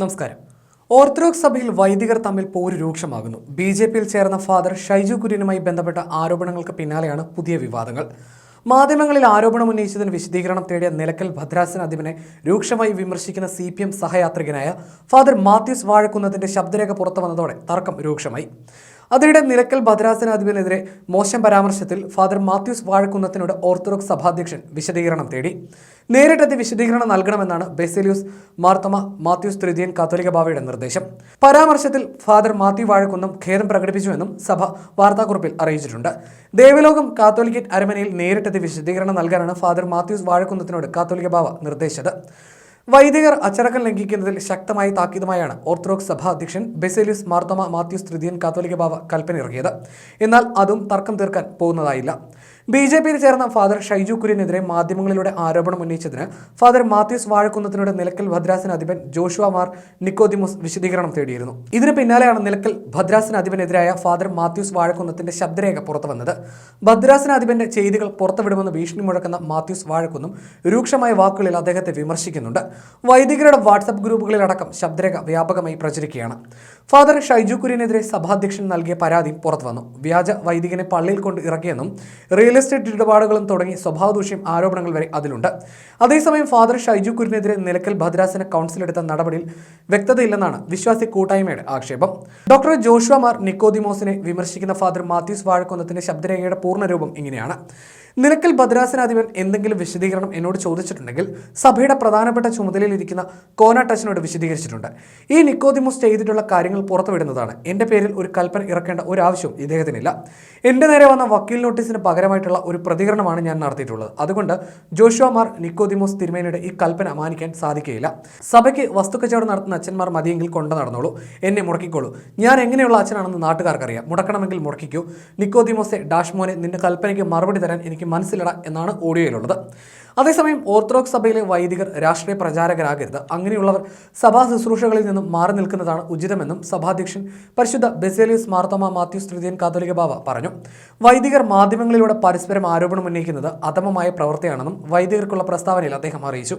നമസ്കാരം. ഓർത്തഡോക്സ് സഭയിൽ വൈദികർ തമ്മിൽ പോര് രൂക്ഷമാകുന്നു. ബി ജെ പിയിൽ ചേർന്ന ഫാദർ ഷൈജു കുര്യനുമായി ബന്ധപ്പെട്ട ആരോപണങ്ങൾക്ക് പിന്നാലെയാണ് പുതിയ വിവാദങ്ങൾ. മാധ്യമങ്ങളിൽ ആരോപണം ഉന്നയിച്ചതിന് വിശദീകരണം തേടിയ നിലക്കൽ ഭദ്രാസൻ അധിപനെ രൂക്ഷമായി വിമർശിക്കുന്ന സി പി എം സഹയാത്രികനായ ഫാദർ മാത്യൂസ് വാഴക്കുന്നതിന്റെ ശബ്ദരേഖ പുറത്തു വന്നതോടെ തർക്കം രൂക്ഷമായി. അതിനിടെ നിലക്കൽ ഭദ്രാസനാധിപനെതിരെ മോശം പരാമർശത്തിൽ ഫാദർ മാത്യൂസ് വാഴക്കുന്നത്തിനോട് ഓർത്തഡോക്സ് സഭാധ്യക്ഷൻ വിശദീകരണം തേടി. നേരിട്ടെത്തി വിശദീകരണം നൽകണമെന്നാണ് ബെസേലിയൂസ് മാർത്തമ മാത്യൂസ് തൃതീയൻ കാത്തോലിക ബാവയുടെ നിർദ്ദേശം. പരാമർശത്തിൽ ഫാദർ മാത്യു വാഴക്കുന്നം ഖേദം പ്രകടിപ്പിച്ചുവെന്നും സഭ വാർത്താക്കുറിപ്പിൽ അറിയിച്ചിട്ടുണ്ട്. ദേവലോകം കാത്തോലിക്കറ്റ് അരമനയിൽ നേരിട്ടെത്തി വിശദീകരണം നൽകാനാണ് ഫാദർ മാത്യൂസ് വാഴക്കുന്നത്തിനോട് കാത്തോലിക ബാവ നിർദ്ദേശിച്ചത്. വൈദികർ അച്ചടക്കം ലംഘിക്കുന്നതിൽ ശക്തമായി താക്കീതുമായാണ് ഓർത്തഡോക്സ് സഭാ അധ്യക്ഷൻ ബെസേലിയസ് മാർത്തോമ മാത്യൂസ് തൃതീയൻ കാത്തോലിക ബാവ കൽപ്പനയിറക്കിയത് എന്നാൽ അതും തർക്കം തീർക്കാൻ പോകുന്നതായില്ല. ബി ജെ പിയിൽ ചേർന്ന ഫാദർ ഷൈജു കുര്യനെതിരെ മാധ്യമങ്ങളിലൂടെ ആരോപണം ഉന്നയിച്ചതിന് ഫാദർ മാത്യൂസ് വാഴക്കുന്നത്തിനോട് നിലക്കൽ ഭദ്രാസന അധിപൻ ജോഷുവ മാർ നിക്കോദിമോസ് വിശദീകരണം തേടിയിരുന്നു. ഇതിന് പിന്നാലെയാണ് നിലക്കൽ ഭദ്രാസന അധിപനെതിരായ ഫാദർ മാത്യൂസ് വാഴക്കുന്നത്തിന്റെ ശബ്ദരേഖ പുറത്തുവന്നത്. വന്നത് അധിപന്റെ ചെയ്തികൾ പുറത്തുവിടുമെന്ന് ഭീഷണി മുഴക്കുന്ന മാത്യൂസ് വാഴക്കുന്നും രൂക്ഷമായ വാക്കുകളിൽ അദ്ദേഹത്തെ വിമർശിക്കുന്നുണ്ട്. വൈദികരുടെ വാട്സപ്പ് ഗ്രൂപ്പുകളിലടക്കം ശബ്ദരേഖ വ്യാപകമായി പ്രചരിക്കുകയാണ്. ഫാദർ ഷൈജു കുര്യനെതിരെ സഭാധ്യക്ഷൻ നൽകിയ പരാതി പുറത്തുവന്നു. വ്യാജ വൈദികനെ പള്ളിയിൽ കൊണ്ട് ഇറക്കിയെന്നും എസ്റ്റേറ്റ് ഇടപാടുകളും തുടങ്ങി സ്വഭാവദൂഷ്യം ആരോപണങ്ങൾ വരെ അതിലുണ്ട്. അതേസമയം ഫാദർ ഷൈജു കുരിനെതിരെ നിലക്കൽ ഭദ്രാസന കൗൺസിൽ എടുത്ത നടപടിയിൽ വ്യക്തതയില്ലെന്നാണ് വിശ്വാസി കൂട്ടായ്മയുടെ ആക്ഷേപം. ഡോക്ടർ ജോഷുവ മാർ നിക്കോദിമോസിനെ വിമർശിക്കുന്ന ഫാദർ മാത്യൂസ് വാഴക്കുന്നത്തിന്റെ ശബ്ദരേഖയുടെ പൂർണരൂപം ഇങ്ങനെയാണ്. നിലക്കൽ ഭദ്രാസനാധിപൻ എന്തെങ്കിലും വിശദീകരണം എന്നോട് ചോദിച്ചിട്ടുണ്ടെങ്കിൽ സഭയുടെ പ്രധാനപ്പെട്ട ചുമതലയിലിരിക്കുന്ന കോനാട്ടച്ചനോട് ടച്ചിനോട് വിശദീകരിച്ചിട്ടുണ്ട്. ഈ നിക്കോദിമോസ് ചെയ്തിട്ടുള്ള കാര്യങ്ങൾ പുറത്തുവിടുന്നതാണ്. എന്റെ പേരിൽ ഒരു കൽപ്പന ഇറക്കേണ്ട ഒരു ആവശ്യവും ഇദ്ദേഹത്തിനില്ല. എന്റെ നേരെ വന്ന വക്കീൽ നോട്ടീസിന് പകരമായിട്ടുള്ള ഒരു പ്രതികരണമാണ് ഞാൻ നടത്തിയിട്ടുള്ളത്. അതുകൊണ്ട് ജോഷുവ മാർ നിക്കോദിമോസ് തിരുമേനിയുടെ ഈ കൽപ്പന മാനിക്കാൻ സാധിക്കുകയില്ല. സഭയ്ക്ക് വസ്തുക്കച്ചവടം നടത്തുന്ന അച്ഛന്മാർ മതിയെങ്കിൽ കൊണ്ടു നടന്നോളൂ. എന്നെ മുടക്കിക്കോളൂ. ഞാൻ എങ്ങനെയുള്ള അച്ഛനാണെന്ന് നാട്ടുകാർക്കറിയാം. മുടക്കണമെങ്കിൽ മുടക്കിക്കൂ. നിക്കോദിമോസെ ഡാഷ്മോനെ നിന്റെ കൽപ്പനയ്ക്ക് മറുപടി തരാൻ എനിക്ക് മനസ്സിലിട എന്നാണ് ഓഡിയോയിലുള്ളത്. അതേസമയം ഓർത്തഡോക്സ് സഭയിലെ വൈദികർ രാഷ്ട്രീയ പ്രചാരകരാകരുത്. അങ്ങനെയുള്ളവർ സഭാ ശുശ്രൂഷകളിൽ നിന്നും മാറി നിൽക്കുന്നതാണ് ഉചിതമെന്നും സഭാധ്യക്ഷൻ പരിശുദ്ധ ബെസേലിയസ് മാർത്തോമ മാത്യു തൃതീയൻ കാതോലിക ബാവ പറഞ്ഞു. വൈദികർ മാധ്യമങ്ങളിലൂടെ പരസ്പരം ആരോപണം ഉന്നയിക്കുന്നത് അധമമായ പ്രവൃത്തിയാണെന്നും വൈദികർക്കുള്ള പ്രസ്താവനയിൽ അദ്ദേഹം അറിയിച്ചു.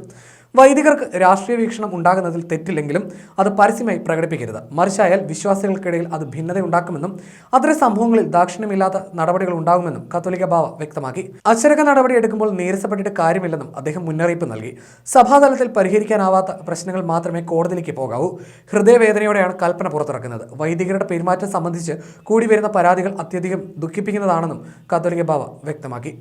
വൈദികർക്ക് രാഷ്ട്രീയ വീക്ഷണം ഉണ്ടാകുന്നതിൽ തെറ്റില്ലെങ്കിലും അത് പരസ്യമായി പ്രകടിപ്പിക്കരുത്. മറിച്ചായാൽ വിശ്വാസികൾക്കിടയിൽ അത് ഭിന്നത ഉണ്ടാക്കുമെന്നും അത്തരം സംഭവങ്ങളിൽ ദാക്ഷിണ്യമില്ലാത്ത നടപടികൾ ഉണ്ടാകുമെന്നും കത്തോലിക്ക ബാവ വ്യക്തമാക്കി. അച്ചടക്ക നടപടി എടുക്കുമ്പോൾ നീരസപ്പെട്ടിട്ട് കാര്യമില്ലെന്നും അദ്ദേഹം മുന്നറിയിപ്പ് നൽകി. സഭാതലത്തിൽ പരിഹരിക്കാനാവാത്ത പ്രശ്നങ്ങൾ മാത്രമേ കോടതിയിലേക്ക് പോകാവൂ. ഹൃദയവേദനയോടെയാണ് കൽപ്പന പുറത്തിറക്കുന്നത്. വൈദികരുടെ പെരുമാറ്റം സംബന്ധിച്ച് കൂടി വരുന്ന പരാതികൾ അത്യധികം ദുഃഖിപ്പിക്കുന്നതാണെന്നും കത്തോലിക്ക ബാവ വ്യക്തമാക്കി.